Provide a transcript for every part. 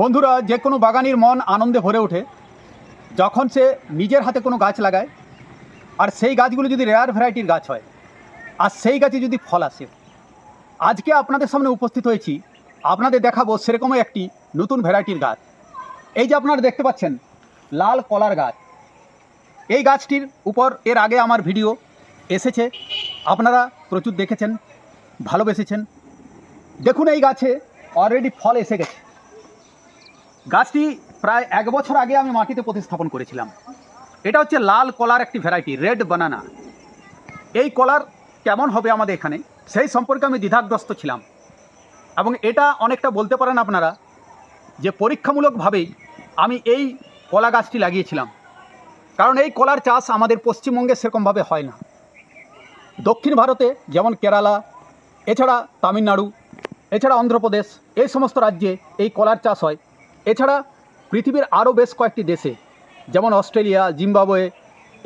বন্ধুরা, যে কোনো বাগানির মন আনন্দে ভরে ওঠে। যখন সে নিজের হাতে কোনো গাছ লাগায়, আর সেই গাছগুলো যদি রেয়ার ভ্যারাইটির গাছ হয়, আর সেই গাছে যদি ফল আসে। আজকে আপনাদের সামনে উপস্থিত হয়েছি, আপনাদের দেখাবো সেরকমই একটি নতুন ভ্যারাইটির গাছ। এই যে আপনারা দেখতে পাচ্ছেন, লাল কলার গাছ। এই গাছটির উপর এর আগে আমার ভিডিও এসেছে। আপনারা প্রচুর দেখেছেন, ভালোবেসেছেন। দেখুন, এই গাছে অলরেডি ফল এসে গেছে। গাছটি প্রায় এক বছর আগে আমি মাটিতে প্রতিস্থাপন করেছিলাম। এটা হচ্ছে লাল কলার একটি ভ্যারাইটি, রেড বানানা। এই কলার কেমন হবে আমাদের এখানে, সেই সম্পর্কে আমি দ্বিধাগ্রস্ত ছিলাম। এবং এটা অনেকটা বলতে পারেন আপনারা যে পরীক্ষামূলকভাবেই আমি এই কলা গাছটি লাগিয়েছিলাম। কারণ এই কলার চাষ আমাদের পশ্চিমবঙ্গে সেরকমভাবে হয় না। দক্ষিণ ভারতে যেমন কেরালা, এছাড়া তামিলনাড়ু, এছাড়া অন্ধ্রপ্রদেশ, এই সমস্ত রাজ্যে এই কলার চাষ হয়। এছাড়া পৃথিবীর আরও বেশ কয়েকটি দেশে, যেমন অস্ট্রেলিয়া, জিম্বাবুয়ে,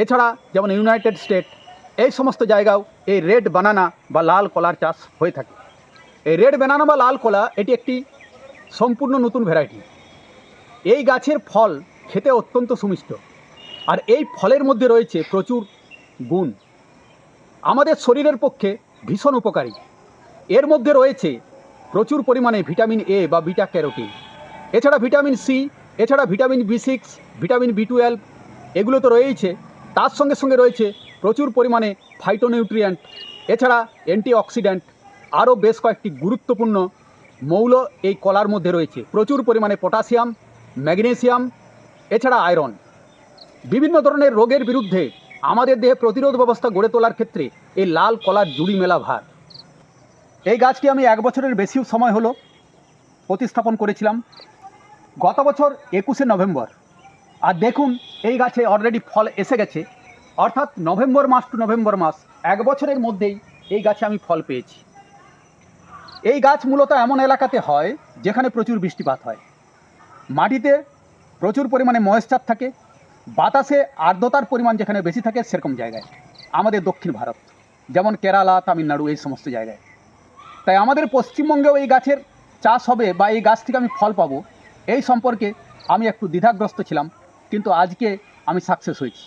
এছাড়া যেমন ইউনাইটেড স্টেট, এই সমস্ত জায়গাও এই রেড বানানা বা লাল কলার চাষ হয়ে থাকে। এই রেড বানানা বা লাল কলা, এটি একটি সম্পূর্ণ নতুন ভ্যারাইটি। এই গাছের ফল খেতে অত্যন্ত সুমিষ্ট। আর এই ফলের মধ্যে রয়েছে প্রচুর গুণ। আমাদের শরীরের পক্ষে ভীষণ উপকারী। এর মধ্যে রয়েছে প্রচুর পরিমাণে ভিটামিন এ বা বিটা ক্যারোটিন। এছাড়া ভিটামিন সি, এছাড়া vitamin B six, vitamin B twelve, এগুলো তো রয়েইছে। তার সঙ্গে সঙ্গে রয়েছে প্রচুর পরিমাণে ফাইটোনিউট্রিয়েন্ট এছাড়া অ্যান্টিঅক্সিডেন্ট আরও বেশ কয়েকটি গুরুত্বপূর্ণ মৌল এই কলার মধ্যে রয়েছে। প্রচুর পরিমাণে পটাশিয়াম ম্যাগনেসিয়াম এছাড়া আয়রন বিভিন্ন ধরনের রোগের বিরুদ্ধে আমাদের দেহে প্রতিরোধ ব্যবস্থা গড়ে তোলার ক্ষেত্রে এই লাল কলার জুড়ি মেলা ভার। এই গাছটি আমি এক বছরের বেশিও সময় হলো প্রতিস্থাপন করেছিলাম। গত বছর একুশে নভেম্বর। আর দেখুন, এই গাছে অলরেডি ফল এসে গেছে। অর্থাৎ নভেম্বর মাস টু নভেম্বর মাস, এক বছরের মধ্যেই এই গাছে আমি ফল পেয়েছি। এই গাছ মূলত এমন এলাকাতে হয়, যেখানে প্রচুর বৃষ্টিপাত হয়। মাটিতে প্রচুর পরিমাণে ময়েশ্চার থাকে, বাতাসে আর্দ্রতার পরিমাণ যেখানে বেশি থাকে সেরকম জায়গায়। আমাদের দক্ষিণ ভারত, যেমন কেরালা, তামিলনাড়ু, এই সমস্ত জায়গায়। তাই আমাদের পশ্চিমবঙ্গেও এই গাছের চাষ হবে বা এই গাছ থেকে আমি ফল পাবো এই সম্পর্কে আমি একটু দ্বিধাগ্রস্ত ছিলাম, কিন্তু আজকে আমি সাকসেস হয়েছি।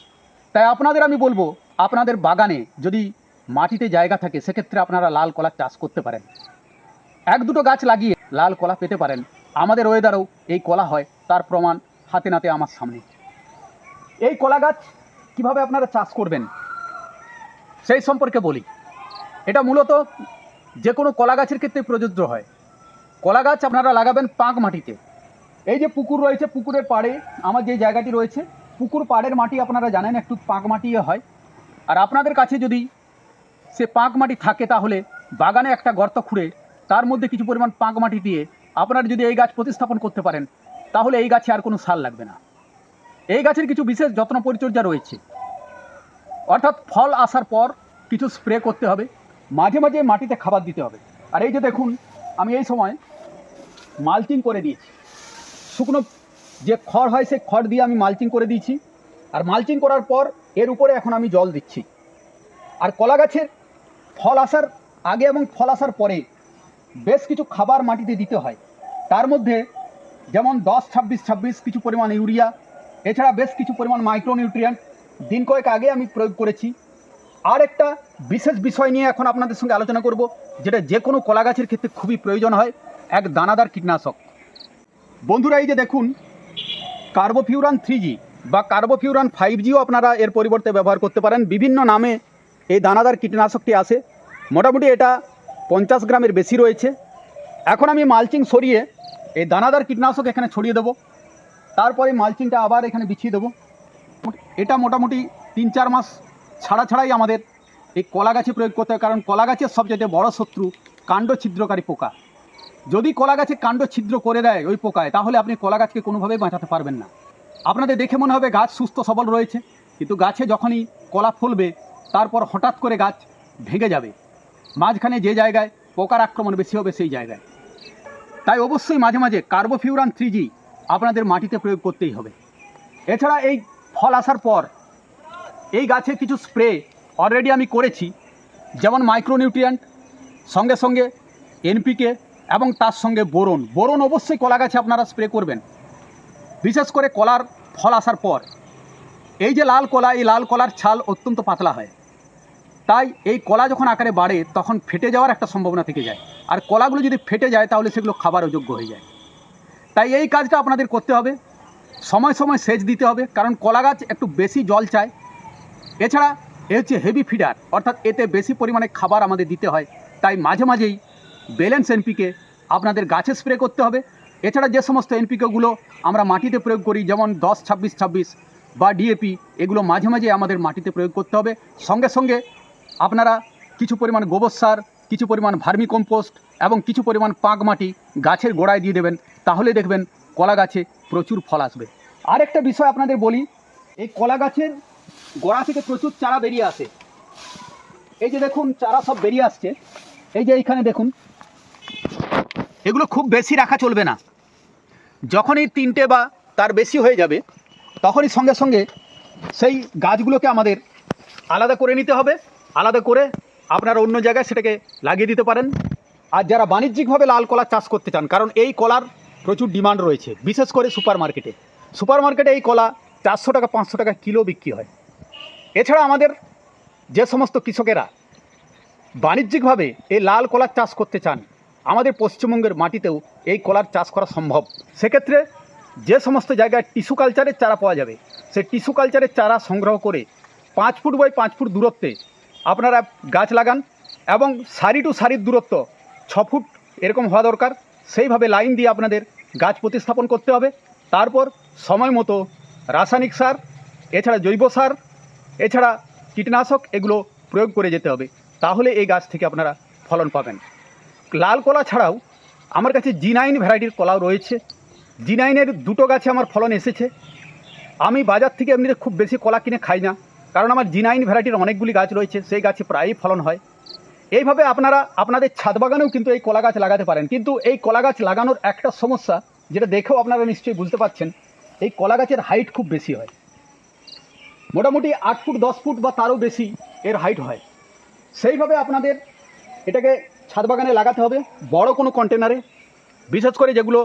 তাই আপনাদের আমি বলব, আপনাদের বাগানে যদি মাটিতে জায়গা থাকে, সেক্ষেত্রে আপনারা লাল কলার চাষ করতে পারেন। এক দুটো গাছ লাগিয়ে লাল কলা পেতে পারেন। আমাদের ওয়েদারেও এই কলা হয়, তার প্রমাণ হাতে নাতে আমার সামনে। এই কলা গাছ কীভাবে আপনারা চাষ করবেন, সেই সম্পর্কে বলি। এটা মূলত যে কোনো কলা গাছের ক্ষেত্রে প্রযোজ্য হয়। কলা গাছ আপনারা লাগাবেন পাঁক মাটিতে। এই যে পুকুর রয়েছে, পুকুরের পাড়ে, আমার যে জায়গাটি রয়েছে, পুকুর পাড়ের মাটি আপনারা জানেন, একটু পাঁক মাটি হয়। আর আপনাদের কাছে যদি সে পাঁক মাটি থাকে তাহলে বাগানে একটা গর্ত খুঁড়ে, তার মধ্যে কিছু পরিমাণ পাঁক মাটি দিয়ে আপনারা যদি এই গাছ প্রতিস্থাপন করতে পারেন, তাহলে এই গাছে আর কোনো সার লাগবে না। এই গাছের কিছু বিশেষ যত্ন পরিচর্যা রয়েছে। অর্থাৎ ফল আসার পর কিছু স্প্রে করতে হবে, মাঝে মাঝে মাটিতে খাবার দিতে হবে। আর এই যে দেখুন, আমি এই সময় মালচিং করে দিয়েছি। শুকনো যে খড় হয়, সেই খড় দিয়ে আমি মালচিং করে দিয়েছি। আর মালচিং করার পর এর উপরে এখন আমি জল দিচ্ছি। আর কলা গাছের ফল আসার আগে এবং ফল আসার পরে বেশ কিছু খাবার মাটিতে দিতে হয়। তার মধ্যে যেমন দশ, ছাব্বিশ ছাব্বিশ কিছু পরিমাণ ইউরিয়া, এছাড়া বেশ কিছু পরিমাণ মাইক্রোনিউট্রিয়েন্ট। দিন কয়েক আগে আমি প্রয়োগ করেছি। আর একটা বিশেষ বিষয় নিয়ে এখন আপনাদের সঙ্গে আলোচনা করব, যেটা যে কোনো কলা গাছের ক্ষেত্রে খুবই প্রয়োজন হয়, এক দানাদার কীটনাশক। বন্ধুরা, এই যে দেখুন, কার্বোফিউরান থ্রি জি বা কার্বোফিউরান ফাইভ জিও আপনারা এর পরিবর্তে ব্যবহার করতে পারেন। বিভিন্ন নামে এই দানাদার কীটনাশকটি আসে মোটামুটি এটা পঞ্চাশ গ্রামের বেশি রয়েছে। এখন আমি মালচিং সরিয়ে এই দানাদার কীটনাশক এখানে ছড়িয়ে দেবো। তারপরে মালচিংটা আবার এখানে বিছিয়ে দেবো। এটা মোটামুটি তিন চার মাস ছাড়া ছাড়াই আমাদের এই কলা গাছে প্রয়োগ করতে হয়। কারণ কলা গাছের সবচেয়ে বড় শত্রু কাণ্ড ছিদ্রকারী পোকা। যদি কলা গাছে কাণ্ড ছিদ্র করে দেয় ওই পোকায়, তাহলে আপনি কলা গাছকে কোনোভাবেই বাঁচাতে পারবেন না। আপনাদের দেখে মনে হবে গাছ সুস্থ সবল রয়েছে, কিন্তু গাছে যখনই কলা ফলবে, তারপর হঠাৎ করে গাছ ভেঙে যাবে। মাঝখানে যে জায়গায় পোকার আক্রমণ বেশি হবে, সেই জায়গায়। তাই অবশ্যই মাঝে মাঝে কার্বোফিউরান থ্রি আপনাদের মাটিতে প্রয়োগ করতেই হবে। এছাড়া এই ফল আসার পর এই গাছে কিছু স্প্রে অলরেডি আমি করেছি, যেমন মাইক্রোনিউট্রিয়েন্ট সঙ্গে সঙ্গে এনপিকে এবং তার সঙ্গে বোরন। বোরন অবশ্যই কলা গাছে আপনারা স্প্রে করবেন। বিশেষ করে কলার ফল আসার পর। এই যে লাল কলা, এই লাল কলার ছাল অত্যন্ত পাতলা হয়। তাই এই কলা যখন আকারে বাড়ে, তখন ফেটে যাওয়ার একটা সম্ভাবনা থেকে যায়। আর কলাগুলো যদি ফেটে যায়, তাহলে সেগুলো খাবার অযোগ্য হয়ে যায়। তাই এই কাজটা আপনাদের করতে হবে। সময় সময় সেচ দিতে হবে, কারণ কলা গাছ একটু বেশি জল চায়। এছাড়া এ হচ্ছে হেভি ফিডার অর্থাৎ এতে বেশি পরিমাণে খাবার আমাদের দিতে হয়। তাই মাঝে মাঝেই ব্যালেন্স এনপিকে আপনাদের গাছে স্প্রে করতে হবে। এছাড়া যে সমস্ত এনপিকেগুলো আমরা মাটিতে প্রয়োগ করি, যেমন দশ, ছাব্বিশ ছাব্বিশ বা ডিএপি, এগুলো মাঝে মাঝে আমাদের মাটিতে প্রয়োগ করতে হবে। সঙ্গে সঙ্গে আপনারা কিছু পরিমাণ গোবর সার, কিছু পরিমাণ ভার্মি কম্পোস্ট এবং কিছু পরিমাণ পাঁক মাটি গাছের গোড়ায় দিয়ে দেবেন। তাহলে দেখবেন কলা গাছে প্রচুর ফল আসবে। আরেকটা বিষয় আপনাদের বলি, এই কলা গাছের গোড়া থেকে প্রচুর চারা বেরিয়ে আসে। এই যে দেখুন, চারা সব বেরিয়ে আসছে। এই যে এইখানে দেখুন এগুলো খুব বেশি রাখা চলবে না। যখনই তিনটে বা তার বেশি হয়ে যাবে, তখনই সঙ্গে সঙ্গে সেই গাছগুলোকে আমাদের আলাদা করে নিতে হবে। আলাদা করে আপনারা অন্য জায়গায় সেটাকে লাগিয়ে দিতে পারেন। আর যারা বাণিজ্যিকভাবে লাল কলা চাষ করতে চান, কারণ এই কলার প্রচুর ডিমান্ড রয়েছে, বিশেষ করে সুপার মার্কেটে সুপার মার্কেটে এই কলা চারশো টাকা, পাঁচশো টাকা কিলো বিক্রি হয়। এছাড়া আমাদের যে সমস্ত কৃষকেরা বাণিজ্যিকভাবে এই লাল কলার চাষ করতে চান আমাদের পশ্চিমবঙ্গের মাটিতেও এই কলার চাষ করা সম্ভব। সেক্ষেত্রে যে সমস্ত জায়গায় টিস্যু কালচারের চারা পাওয়া যাবে, সেই টিস্যু কালচারের চারা সংগ্রহ করে পাঁচ ফুট বাই পাঁচ ফুট দূরত্বে আপনারা গাছ লাগান এবং সারি টু সারির দূরত্ব ছ ফুট এরকম হওয়া দরকার। সেইভাবে লাইন দিয়ে আপনাদের গাছ প্রতিস্থাপন করতে হবে। তারপর সময় মতো রাসায়নিক সার, এছাড়া জৈব সার, এছাড়া কীটনাশক এগুলো প্রয়োগ করে যেতে হবে। তাহলে এই গাছ থেকে আপনারা ফলন পাবেন। লাল কলা ছাড়াও আমার কাছে জি নাইন ভ্যারাইটির কলাও রয়েছে। জি নাইনের দুটো গাছে আমার ফলন এসেছে। আমি বাজার থেকে এমনিতে খুব বেশি কলা কিনে খাই না, কারণ আমার জি নাইন ভ্যারাইটির অনেকগুলি গাছ রয়েছে, সেই গাছে প্রায়ই ফলন হয়। এইভাবে আপনারা, আপনাদের ছাদ বাগানেও কিন্তু এই কলা গাছ লাগাতে পারেন। কিন্তু এই কলা গাছ লাগানোর একটা সমস্যা, যেটা দেখেও আপনারা নিশ্চয়ই বুঝতে পারছেন, এই কলা গাছের হাইট খুব বেশি হয়। মোটামুটি আট ফুট, দশ ফুট বা তারও বেশি এর হাইট হয়। সেইভাবে আপনাদের এটাকে ছাদ বাগানে লাগাতে হবে বড় কোনো কন্টেনারে বিশেষ করে যেগুলো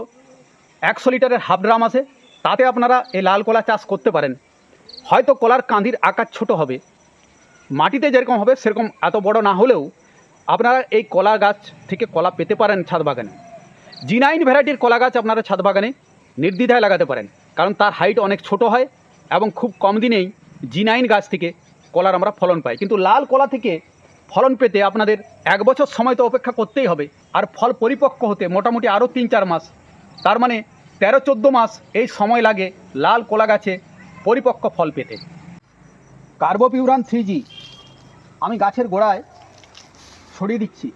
একশো লিটারের হাফ ড্রাম আছে, তাতে আপনারা এই লাল কলা চাষ করতে পারেন। হয়তো কলার কাঁদির আকার ছোট হবে। মাটিতে যেরকম হবে, সেরকম এত বড় না হলেও আপনারা এই কলা গাছ থেকে কলা পেতে পারেন ছাদ বাগানে। জিনাইন ভ্যারাইটির কলা গাছ আপনারা ছাদ বাগানে নির্দ্বিধায় লাগাতে পারেন, কারণ তার হাইট অনেক ছোট হয় এবং খুব কম দিনেই জিনাইন গাছ থেকে কলার আমরা ফলন পাই। কিন্তু লাল কলা থেকে ফলন পেতে আপনাদের এক বছর সময় তো অপেক্ষা করতেই হবে। আর ফল পরিপক্ক হতে মোটামুটি আরও তিন চার মাস। তার মানে তেরো চোদ্দ মাস এই সময় লাগে লাল কলা গাছে পরিপক্ক ফল পেতে। কার্বোপিউরান থ্রি আমি গাছের গোড়ায় ছড়িয়ে দিচ্ছি।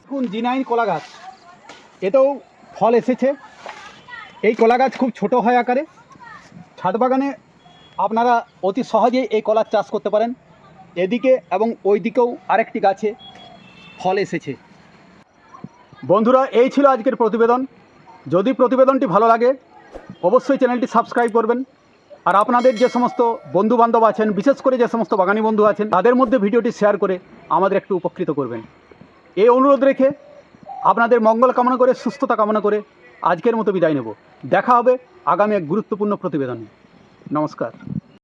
দেখুন, জিনাইন কলা গাছ। এতেও ফল এসেছে। এই কলা গাছ খুব ছোট হয় আকারে। ছাদ বাগানে আপনারা অতি সহজেই এই কলার চাষ করতে পারেন। এদিকে এবং ওই দিকেও আরেকটি গাছে ফল এসেছে। বন্ধুরা, এই ছিল আজকের প্রতিবেদন। যদি প্রতিবেদনটি ভালো লাগে, অবশ্যই চ্যানেলটি সাবস্ক্রাইব করবেন। আর আপনাদের যে সমস্ত বন্ধু বান্ধব আছেন, বিশেষ করে যে সমস্ত বাগানি বন্ধু আছেন, তাদের মধ্যে ভিডিওটি শেয়ার করে আমাদের একটু উপকৃত করবেন। এই অনুরোধ রেখে আপনাদের মঙ্গল কামনা করে, সুস্থতা কামনা করে আজকের মতো বিদায় নেব। দেখা হবে আগামী এক গুরুত্বপূর্ণ প্রতিবেদনে। নমস্কার।